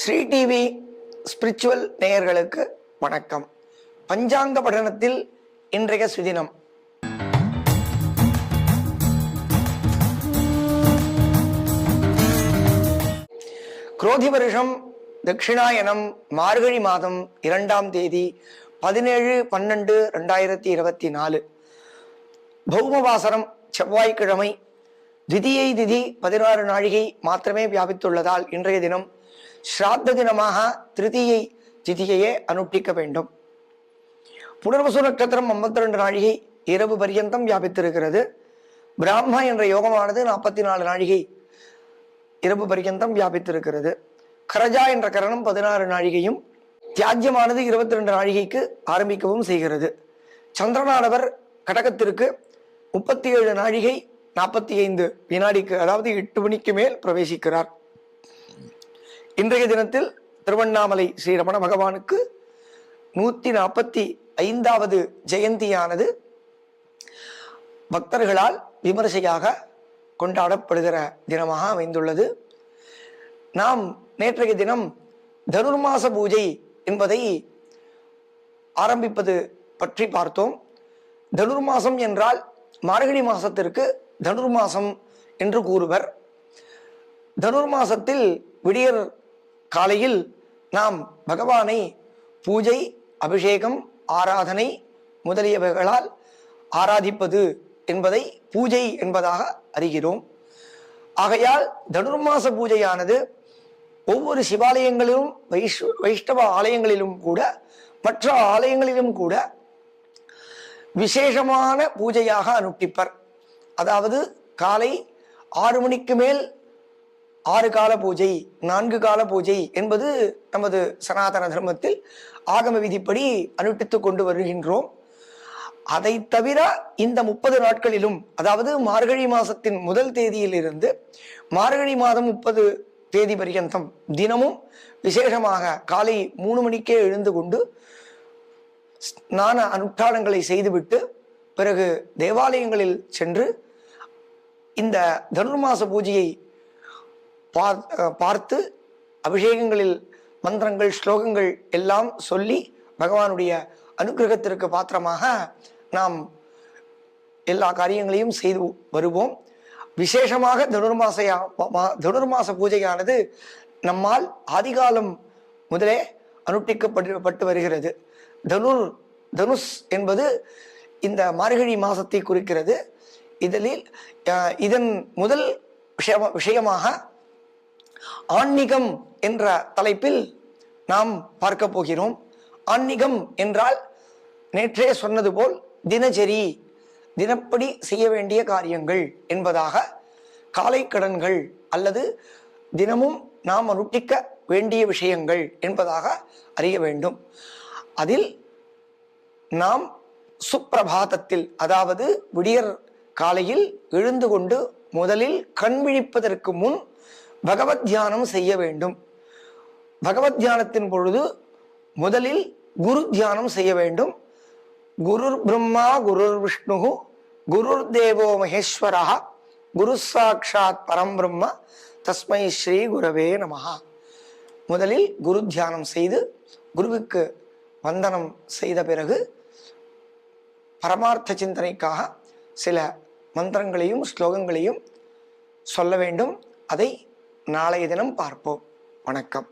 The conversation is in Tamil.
ஸ்ரீ டிவி ஸ்பிரிச்சுவல் நேயர்களுக்கு வணக்கம். பஞ்சாங்க படனத்தில் இன்றைய சுதினம். குரோதி வருஷம் தட்சிணாயனம் மார்கழி மாதம் இரண்டாம் தேதி பதினேழு பன்னெண்டு ரெண்டாயிரத்தி இருபத்தி நாலு. பௌமவாசரம் செவ்வாய்க்கிழமை திதியை திதி பதினாறு நாழிகை மாத்திரமே வியாபித்துள்ளதால் இன்றைய தினம் ஸ்ராத்த தினமாக திருதியை திதியையே அனுஷ்டிக்க வேண்டும். புனர்வசு நட்சத்திரம் ஐம்பத்தி ரெண்டு நாழிகை இரவு பரியந்தம் வியாபித்திருக்கிறது. பிராமா என்ற யோகமானது நாற்பத்தி நாலு நாழிகை இரவு பரியந்தம் வியாபித்திருக்கிறது. கரஜா என்ற கரணம் பதினாறு நாழிகையும் தியாஜ்யமானது இருபத்தி ரெண்டு நாழிகைக்கு ஆரம்பிக்கவும் செய்கிறது. சந்திரனானவர் கடகத்திற்கு முப்பத்தி ஏழு நாழிகை நாற்பத்தி ஐந்து வினாடிக்கு அதாவது எட்டு மணிக்கு மேல் பிரவேசிக்கிறார். இன்றைய தினத்தில் திருவண்ணாமலை ஸ்ரீரமண பகவானுக்கு நூற்றி நாற்பத்தி ஐந்தாவது ஜெயந்தியானது பக்தர்களால் விமரிசையாக கொண்டாடப்படுகிற தினமாக அமைந்துள்ளது. நாம் நேற்றைய தினம் தனுர்மாச பூஜை என்பதை ஆரம்பிப்பது பற்றி பார்த்தோம். தனுர்மாசம் என்றால் மார்கழி மாசத்திற்கு தனுர்மாசம் என்று கூறுவர். தனுர்மாசத்தில் விடியற் காலையில் நாம் பகவானை பூஜை அபிஷேகம் ஆராதனை முதலியவைகளால் ஆராதிப்பது என்பதை பூஜை என்பதாக அறிகிறோம். ஆகையால் தனுர்மாச பூஜையானது ஒவ்வொரு சிவாலயங்களிலும் வைஷ் வைஷ்ணவ ஆலயங்களிலும் கூட மற்ற ஆலயங்களிலும் கூட விசேஷமான பூஜையாக அனுட்டிப்பர் அதாவது காலை ஆறு மணிக்கு மேல் ஆறு கால பூஜை நான்கு கால பூஜை என்பது நமது சனாதன தர்மத்தில் ஆகம விதிப்படி அனுட்டித்து கொண்டு வருகின்றோம். அதை தவிர இந்த முப்பது நாட்களிலும் அதாவது மார்கழி மாசத்தின் முதல் தேதியிலிருந்து மார்கழி மாதம் முப்பது தேதி பரியந்தம் தினமும் விசேஷமாக காலை மூணு மணிக்கே எழுந்து கொண்டு ஸ்நான அனுஷ்டானங்களை செய்துவிட்டு பிறகு தேவாலயங்களில் சென்று இந்த தனுர்மாச பூஜையை பார்- பார்த்து அபிஷேகங்களில் மந்திரங்கள் ஸ்லோகங்கள் எல்லாம் சொல்லி பகவானுடைய அனுக்கிரகத்திற்கு பாத்திரமாக நாம் எல்லா காரியங்களையும் செய்து வருவோம். விசேஷமாக தனுர்மாசையா மா- தனுர்மாச பூஜையானது நம்மால் ஆதிகாலம் முதலே அனுட்டிக்கப்பட்டு பட்டு வருகிறது. தனுர் தனுஷ் என்பது இந்த மார்கழி மாசத்தை குறிக்கிறது. இதில் இதன் முதல் விஷயமா- விஷயமாக ஆன்மீகம் என்ற தலைப்பில் நாம் பார்க்க போகிறோம். ஆன்மீகம் என்றால் நேற்றே சொன்னது போல் தினசரி தினப்படி செய்ய வேண்டிய காரியங்கள் என்பதாக காலை கடன்கள் அல்லது தினமும் நாம் அனுட்டிக்க வேண்டிய விஷயங்கள் என்பதாக அறிய வேண்டும். அதில் நாம் சுப்பிரபாதத்தில் அதாவது விடியற் காலையில் எழுந்து கொண்டு முதலில் கண் விழிப்பதற்கு முன் பகவத் தியானம் செய்ய வேண்டும். பகவத் தியானத்தின் பொழுது முதலில் குரு தியானம் செய்ய வேண்டும். குருர் பிரம்மா குருர் விஷ்ணு குரு தேவோ மகேஸ்வரா குரு சாட்சாத் பரம் பிரம்ம தஸ்மை ஸ்ரீ குரவே நமஹா. முதலில் குரு தியானம் செய்து குருவுக்கு வந்தனம் செய்த பிறகு பரமார்த்த சிந்தனைக்காக சில மந்திரங்களையும் ஸ்லோகங்களையும் சொல்ல வேண்டும். அதை நாளைய தினம் பார்ப்போம். வணக்கம்.